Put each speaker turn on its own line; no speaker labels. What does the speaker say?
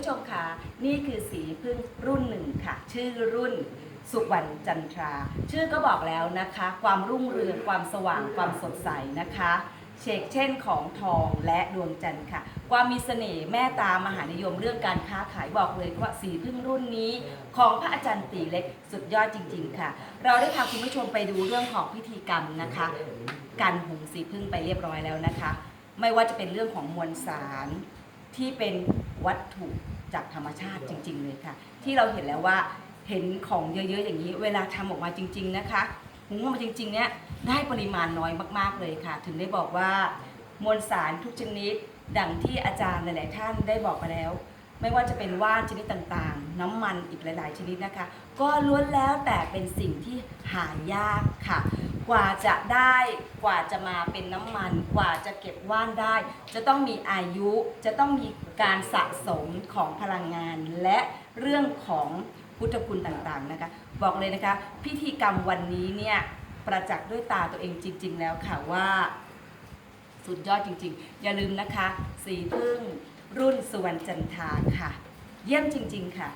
ผู้ชมคะนี่คือสีพึ่งรุ่นหนึ่งค่ะ ชื่อรุ่นสุวรรณจันทรา ชื่อก็บอกแล้วนะคะ ความรุ่งเรืองความสว่างความสดใสนะคะเชกเช่นของทองและดวงจันทร์ค่ะ ความมีเสน่ห์แม่ตามหานิยมเรื่องการค้าขายบอกเลยว่าสีพึ่งรุ่นนี้ ของพระอาจารย์ตีเล็กสุดยอดจริง ๆ ค่ะ เราได้พาคุณผู้ชมไปดูเรื่องของพิธีกรรมนะคะ การหุงสีพึ่งไปเรียบร้อยแล้วนะคะ ไม่ว่าจะเป็นเรื่องของมวลสารที่เป็น วัตถุจากธรรมชาติจริง ๆ เลยค่ะ ที่เราเห็นแล้วว่าเห็นของเยอะๆอย่างนี้ เวลาทำออกมาจริง ๆ นะคะหุงออกมาจริง ๆ เนี่ยได้ปริมาณน้อยมากๆเลยค่ะ ถึงได้บอกว่ามวลสารทุกชนิด ดังที่อาจารย์หลาย ๆ ท่านได้บอกมาแล้ว ไม่ว่าจะเป็นว่านชนิดต่างๆ น้ำมันอีกหลาย ๆ ชนิดนะคะ ก็ล้วนแล้วแต่เป็นสิ่งที่หายากค่ะ กว่าจะได้กว่าจะมาเป็นน้ำมัน กว่าจะเก็บว่านได้ จะต้องมีอายุจะต้องมีการสะสมของพลังงาน และเรื่องของพุทธคุณต่างๆนะคะ บอกเลยนะคะ พิธีกรรมวันนี้เนี่ยประจักษ์ด้วยตาตัวเองจริง ๆ แล้วค่ะว่า สุดยอดจริง ๆ อย่าลืมนะคะ สีพึ่งรุ่นสุวรรณจันทาค่ะ เยี่ยมจริง ๆ ค่ะ